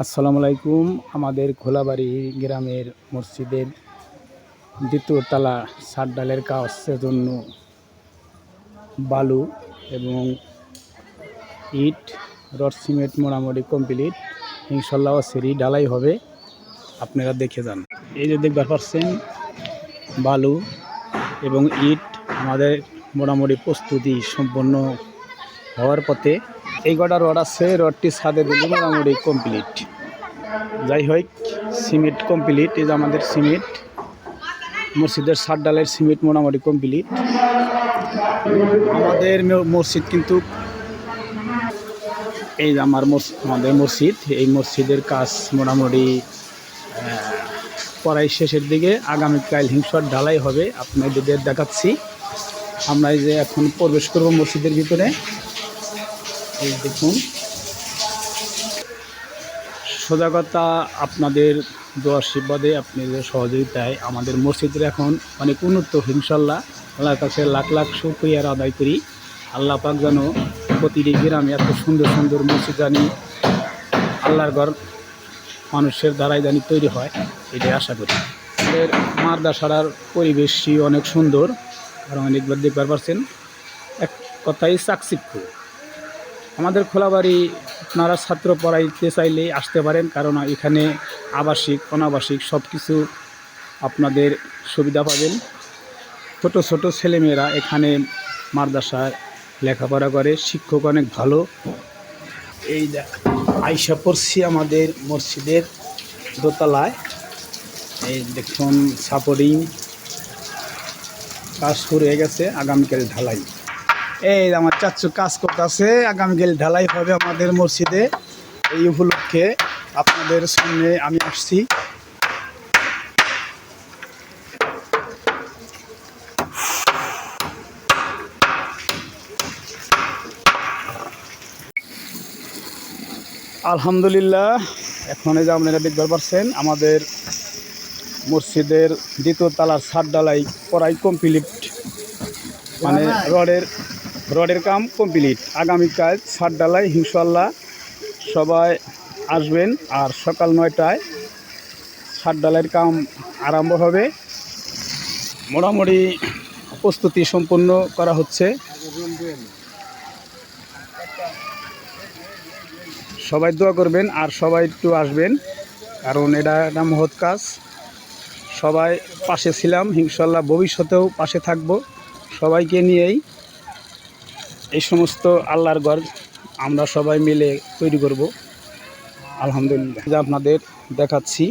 আসসালামু আলাইকুম। আমাদের খোলাবাড়ি গ্রামের মসজিদের দ্বিতীয় তালা সাত ডালের কাজের জন্য বালু এবং ইট, রড, সিমেন্ট মোটামুটি কমপ্লিট। ইনশাল্লাহ সেরি ঢালাই হবে। আপনারা দেখে যান। এই যে দেখবার পারছেন, বালু এবং ইট আমাদের মোটামুটি প্রস্তুতি সম্পন্ন হওয়ার পথে এই কটা রড আছে, রডটি ছাদে দিলে মোটামুটি কমপ্লিট যাই হোক সিমেন্ট কমপ্লিট এই যে আমাদের সিমেন্ট মসজিদের সাত ডালের সিমেন্ট মোটামুটি কমপ্লিট আমাদের মসজিদ কিন্তু এই যে আমার আমাদের মসজিদ, এই মসজিদের কাজ মোটামুটি প্রায় শেষের দিকে। আগামীকাল হিংসর ঢালাই হবে, আপনাদের দেখাচ্ছি। আমরা এই যে এখন প্রবেশ করব মসজিদের ভিতরে। এই দেখুন। সোজা কথা আপনাদের দোয়া আশীর্বাদে আপনাদের সহযোগিতায় আমাদের মসজিদের এখন অনেক উন্নত ইনশাল্লাহ। আল্লাহর কাছে লাখ লাখ শুক্রিয়ার আদায় করি। আল্লাহ পাক যেন প্রতিটি গ্রামে এত সুন্দর সুন্দর মসজিদ জানি আল্লাহর ঘর মানুষের দ্বারাই জানি তৈরি হয়, এটাই আশা করি। আমাদের মারদাসাড়ার পরিবেশই অনেক সুন্দর। আর অনেকবার দেখবার পারছেন, এক কথাই চাকচিক্য আমাদের খোলাবাড়ি আপনারা ছাত্র পড়াইতে চাইলে আসতে পারেন, কারণ এখানে আবাসিক, অনাবাসিক সব কিছু আপনাদের সুবিধা পাবেন। ছোট ছোট ছেলেমেয়েরা এখানে মাদ্রাসায় লেখাপড়া করে, শিক্ষক অনেক ভালো। এই আইসা পড়ছি আমাদের মসজিদের দোতলায়। এই দেখুন সাপোর্টিং কাজ শুরু হয়ে গেছে, আগামীকাল ঢালাই। এই আমার চাচ্চু কাজ করতেছে। আগামীকাল ঢালাই হবে আমাদের মসজিদে। এই উপলক্ষে আপনাদের সামনে আমি আসছি। আলহামদুলিল্লাহ, এখন এই যে আপনারা দেখতে পারছেন, আমাদের মসজিদের দ্বিতীয় তালার ছাদ ডালাই করাই কমপ্লিট মানে রডের রডের কাম কমপ্লিট। আগামীকাল ছাদ ডালাই ইনশাল্লাহ সবাই আসবেন আর সকাল নয়টায় ডালাইয়ের কাম আরম্ভ হবে। মোটামুটি প্রস্তুতি সম্পন্ন করা হচ্ছে। সবাই দোয়া করবেন আর সবাই একটু আসবেন, কারণ এটা একটা মহৎ কাজ। সবাই পাশে ছিলাম ইনশাল্লাহ ভবিষ্যতেও পাশে থাকব। সবাইকে নিয়েই এই সমস্ত আল্লাহর ঘর আমরা সবাই মিলে তৈরি করব। আলহামদুলিল্লাহ। যা আপনাদের দেখাচ্ছি,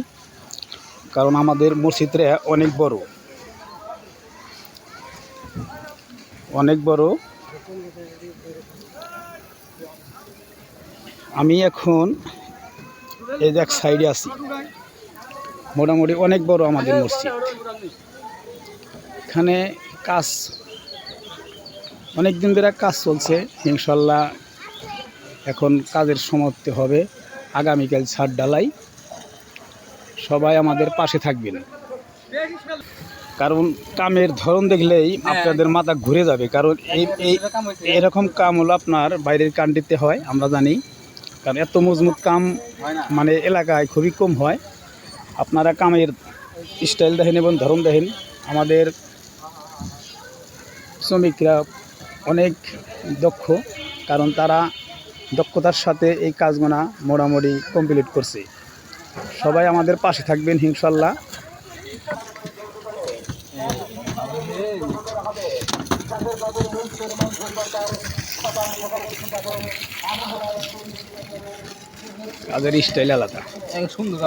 কারণ আমাদের মসজিদটা অনেক বড়। অনেক বড়। আমি এখন এই এক সাইডে আছি। মোটামুটি অনেক বড় আমাদের মসজিদ। এখানে কাজ অনেক দিন ধরে কাজ চলছে ইনশাল্লাহ এখন কাজের সমাপ্তি হবে। আগামীকাল ছাদ ডালাই সবাই আমাদের পাশে থাকবেন। কারণ কামের ধরন দেখলেই আপনাদের মাথা ঘুরে যাবে। কারণ এই এই এরকম কাম হলো আপনার বাইরের কান্ট্রিতে হয় আমরা জানি। কারণ এত মজবুত কাম মানে এলাকায় খুবই কম হয়। আপনারা কামের স্টাইল দেখেন এবং ধরন দেখেন। আমাদের শ্রমিকরা অনেক দক্ষ, কারণ তারা দক্ষতার সাথে এই কাজগুলা মোটামুটি কমপ্লিট করছে। সবাই আমাদের পাশে থাকবেন, ইনশাল্লাহ। কাজের স্টাইল আলাদা। সুন্দর